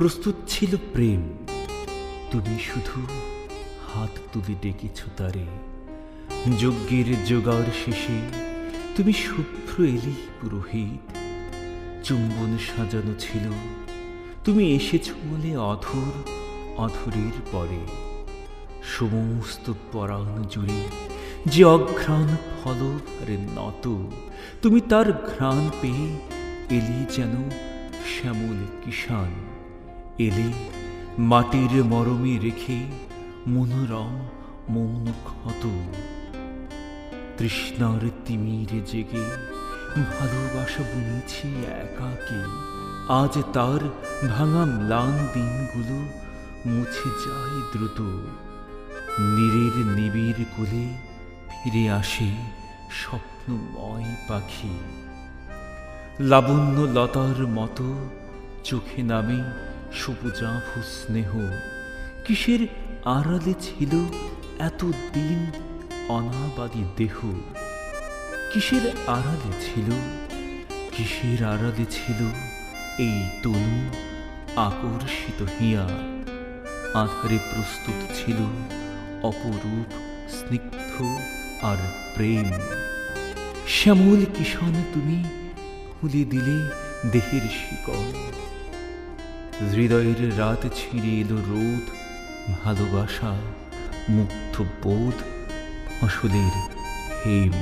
প্রস্তুত ছিল প্রেম। তুমি শুধু হাত তুলে ডেকেছ তারে। যজ্ঞের জোগাড় শেষে তুমি শুভ্র এলি পুরোহিত। চুম্বন সাজানো ছিল। তুমি এসেছ বলে অধর, অধরের পরে। সমস্ত পরাণ জুড়ে যে অঘ্রাণ ফলভারে নত, তুমি তার ঘ্রাণ পেয়ে এলি যেন শ্যামল কিষান এলে মাটির মরমে রেখে মনোরম মৌন ক্ষত তৃষ্ণার তিমির জেগে ভালোবাসা বুনেছি একাকে। আজ তার ভাঙা ম্লান দিনগুলো মুছে যায় দ্রুত। নীরের নিবিড় কোলে ফিরে আসে স্বপ্নময় পাখি। লাবণ্য লতার মতো চোখে নামে সবুজাভু স্নেহ, কিসের আড়ালে ছিল এত দিন অনাবাদী দেহ? কিসের আড়ালে ছিল, কিসের আড়ালে ছিল এই তনু আকর্ষিত হিয়া আধারে প্রস্তুত ছিল অপরূপ স্নিগ্ধ আর প্রেম। শ্যামল কিষণ তুমি খুলে দিলে দেহের শিকড়। হৃদয়ের রাত ছিঁড়ে এলো রোদ ভালোবাসা মুগ্ধ বোধ ফসলের হেম।